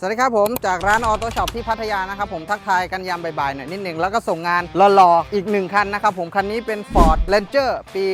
สวัสดีครับผมจากร้านออโต้ช็อปที่พัทยานะครับผมทักทายกันยามบ่ายๆหน่อยนิดหนึ่งแล้วก็ส่งงานหล่อๆอีกหนึ่งคันนะครับผมคันนี้เป็น Ford Ranger ปี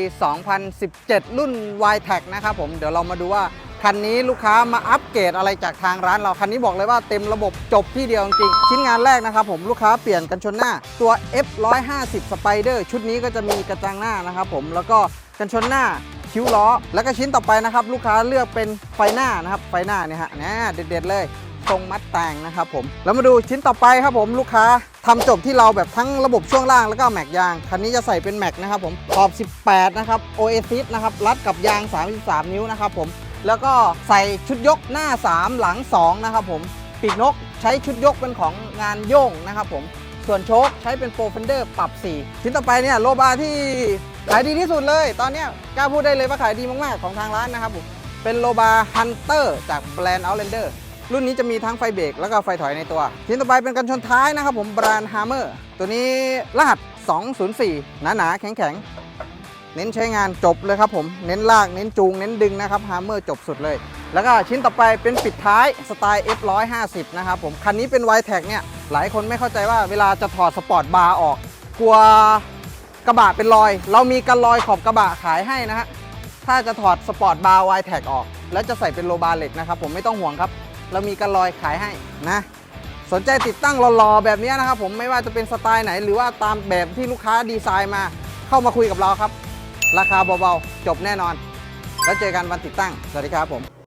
2017 รุ่น y t e c นะครับผมเดี๋ยวเรามาดูว่าคันนี้ลูกค้ามาอัปเกรดอะไรจากทางร้านเรา คันนี้บอกเลยว่าเต็มระบบจบที่เดียวจริง ชิ้นงานแรกนะครับผมลูกค้าเปลี่ยนกันชนหน้าตัว F150 Spider ชุดนี้ก็จะมีกระจังหน้านะครับผมแล้วก็กันชนหน้าคิ้วล้อ แล้วก็ชิ้นต่อไปนะครับลูกค้าเลือกเป็นไฟหน้านะครับไฟหน้าเนี่ยฮะนะเด็ดๆเลย ทรงมัดแต่งนะครับผมแล้วมาดูชิ้นต่อไปครับผมลูกค้าทำจบที่เราแบบทั้งระบบช่วงล่างแล้วก็แม็กยาง คันนี้จะใส่เป็นแม็กนะครับผมขอบ 18 นะครับ Oasis นะครับรัดกับยาง 33 นิ้วนะครับผมแล้วก็ใส่ชุดยกหน้า 3 หลัง 2 นะครับผมปีกนกใช้ชุดยกเป็นของงานโย่งนะครับผมส่วนโชคใช้เป็นโปรเฟนเดอร์ปรับ 4 ชิ้นต่อไปเนี่ยโลบาที่ขายดีที่สุดเลย ตอนนี้กล้าพูดได้เลยว่าขายดีมาก ๆ ของทางร้านนะครับผมเป็นโลบาฮันเตอร์จากแบรนด์ Outlander รุ่นนี้จะมีทั้งไฟเบรกแล้วก็ไฟถอยในตัว ชิ้นต่อไปเป็นกันชนท้ายนะครับผมแบรนด์ Hammer ตัวนี้รหัส 204 หนาๆ แข็งๆ เน้นใช้งานจบเลยครับผม เน้นลาก เน้นจูง เน้นดึงนะครับ Hammer จบสุดเลย แล้วก็ชิ้นต่อไปเป็นปิดท้ายสไตล์ F150 นะครับผม คันนี้เป็น y t e c เนี่ย หลายคนไม่เข้าใจว่าเวลาจะถอดสปอร์ตบาร์ออก กลัวกระบะเป็นรอย เรามีกันรอยขอบกระบะขายให้นะฮะ ถ้าจะถอดสปอร์ตบาร์ y t e c ออก แล้วจะใส่เป็นโลบาร์เหล็กนะครับผมไม่ต้องห่วงครับ เรามีกันลอยขายให้นะสนใจติดตั้งรอๆแบบนี้นะครับผมไม่ว่าจะเป็นสไตล์ไหน หรือว่าตามแบบที่ลูกค้าดีไซน์มา เข้ามาคุยกับเราครับ ราคาเบาๆ จบแน่นอน แล้วเจอกันวันติดตั้ง สวัสดีครับผม